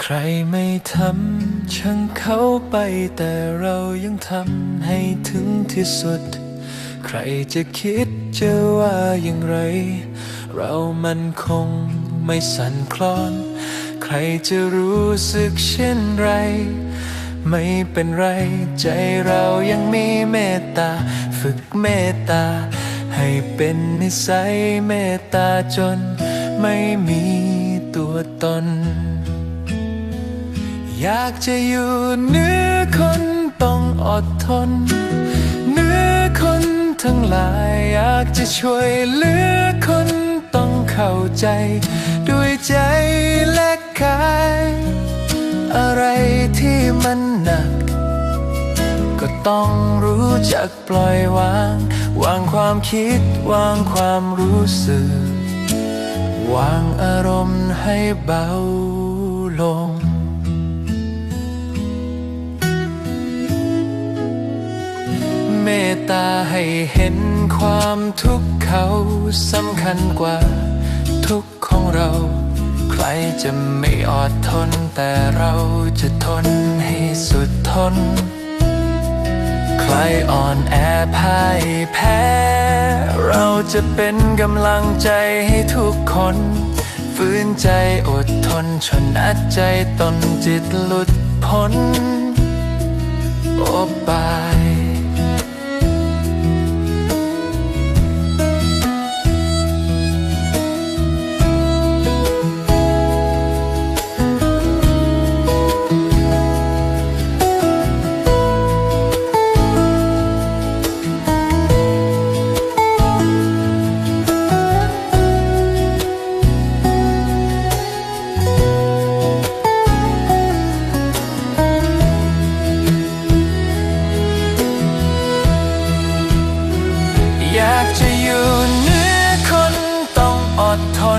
ใครไม่ทำช่างเขาไปแต่เรายังทำให้ถึงที่สุด ใครจะคิดจะว่าอย่างไร เรามันคงไม่สั่นคลอน ใครจะรู้สึกเช่นไร ไม่เป็นไรใจเรายังมีเมตตา ฝึกเมตตา ให้เป็นนิสัยเมตตาจน ไม่มีตัวตน อยากจะอยู่เหนือคนต้องอดทนเหนือคนทั้งหลายอยากจะช่วยเหลือคนต้องเข้าใจ ด้วยใจและกาย อะไรที่มันหนัก ก็ต้องรู้จักปล่อยวาง วางความคิดวางความรู้สึก วางอารมณ์ให้เบาลง เห็นความทุกข์เขาสำคัญกว่า ทุกข์ของเรา ใครจะไม่อดทน แต่เราจะทนให้สุดทน ใครอ่อนแอพ่ายแพ้ เราจะเป็นกำลังใจให้ทุกคนฝืนใจอดทนชนอัดใจตนจิตหลุดพ้นโอบาย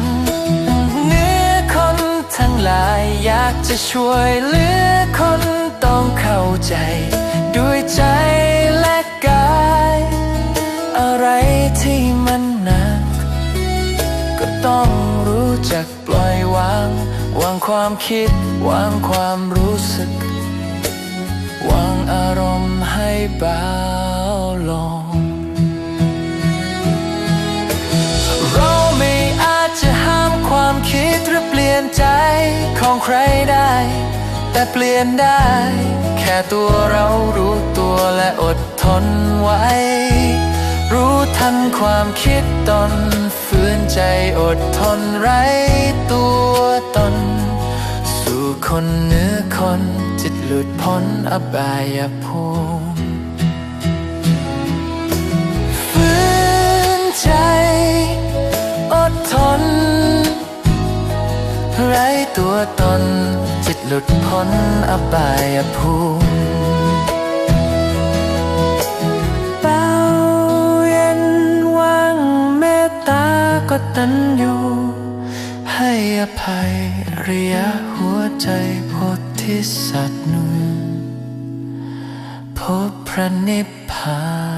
น เนื้อคนทั้งหลายอยากจะช่วยเหลือคนต้องเข้าใจ ด้วยใจและกาย อะไรที่มันหนัก ก็ต้องรู้จักปล่อยวาง วางความคิด วางความรู้สึก วางอารมณ์ให้เบาลง ใจของใครได้ แต่เปลี่ยนได้ แค่ตัวเรารู้ตัวและอดทนไว้ รู้ทันความคิดตนฝืนใจอดทนไร้ตัวตน สู่คนเนื้อคนจิตหลุดพ้นอบายภูมิ วตน จิตหลุดพ้นอบายภูมิเบาเย็นวางเมตตาก็ตันอยู่ ให้อภัยระยะหัวใจโพธิสัตว์นุ่มพบพระนิพพาน